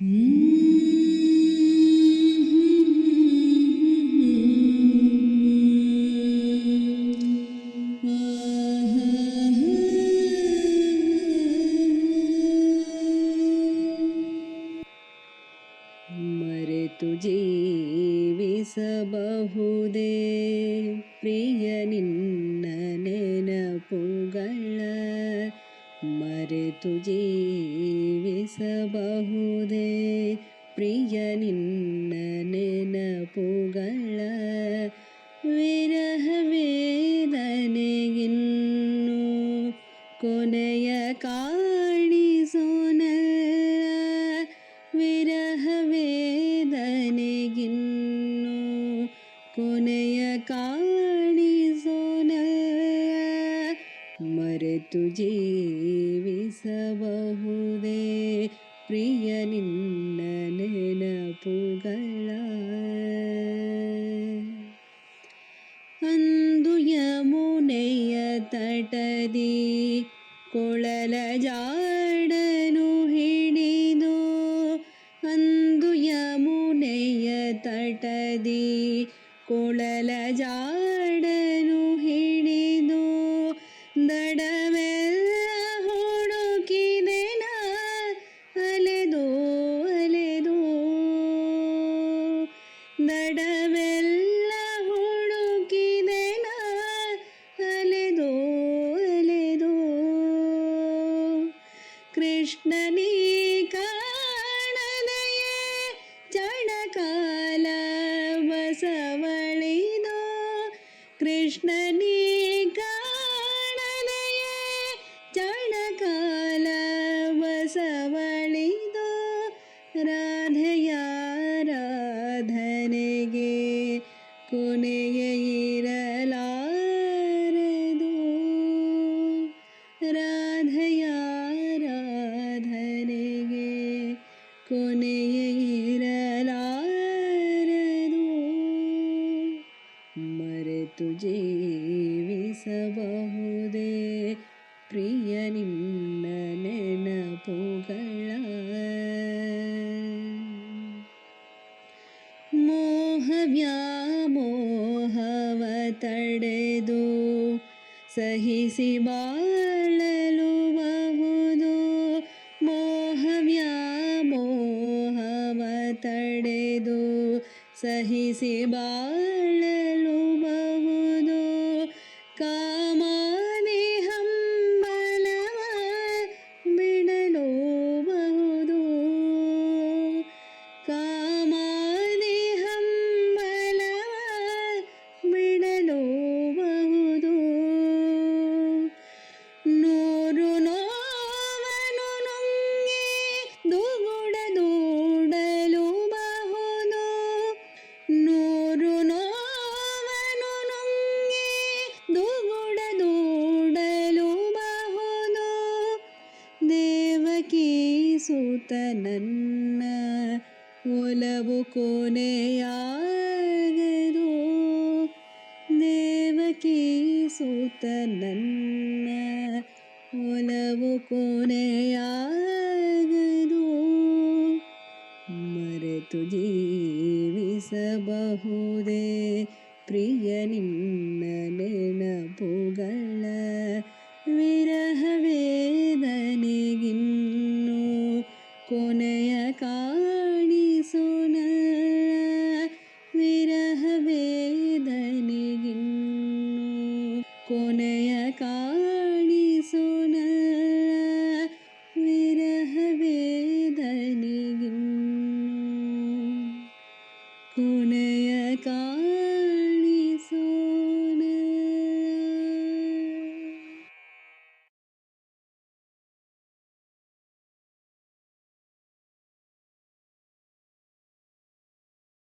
ಮರೆತು ಜೀವಿಸಬಹುದೇ ಪ್ರಿಯ ನಿನ್ನ ನೆನಪುಗಳ मर तुझे विस बहुदे प्रिय निन्न ನೆನಪುಗಳ ವಿರ पर तुझे ವಿಸಬಹುದೇ ಪ್ರಿಯ ನಿನ್ನ ನೆನಪುಗಳ ಅಂದು ಯಮುನೆಯ ತಟದಿ ಕೊಳಲ ಜಾಡನು ಹಿಡಿದು ಅಂದು ಯಮುನೆಯ ತಟದಿ ಕೊಳಲ ಜಾಡನು ಹಿಡಿದು ಕೃಷ್ಣನೇ ಕಾಣದೆಯೇ ಚಣಕಾಲ ಬಸವಳಿದೋ ಕೃಷ್ಣನೇ ಕಾಣದೆಯೇ ಚಣಕಾಲ ಬಸವಳಿದೋ ರಾಧೆಯ ರಾಧನೆಗೆ ಕೊನೆಯ ಇರಲಾ ಕೊನೆಯ ಇರಲಾರದು ಮರೆತು ಜೀವಿಸಬಹುದೇ ಪ್ರಿಯ ನಿನ್ನ ನೆನಪುಗಳ ಮೋಹವ್ಯಾಮೋಹವ ತಡೆದು ಸಹಿಸಿ ಬಾಳಲುವ ಸಹಿಸಿ ಬಾಳಲು ಬಹು ಸೂತನನ್ನ ಒಲವು ಕೊನೆಯಾಗದು ದೇವಕಿ ಸೂತನನ್ನ ಒಲವು ಕೊನೆಯಾಗದು ಮರೆತು ಜೀವಿಸಬಹುದೇ ಪ್ರಿಯ ನಿನ್ನ ನೆನಪುಗಳ ವಿರಹವೇದನೆಗಿನ್ನ ಕೊನೆಯ ಕಾಣಿಸೋಣ ವಿರಹ ವೇದನೆಗಿನ್ನು ಕೊನೆಯ ಕಾಣಿಸೋಣ ವಿರಹ ವೇದನೆಗಿನ್ನು ಕೊನೆಯ ಕಾ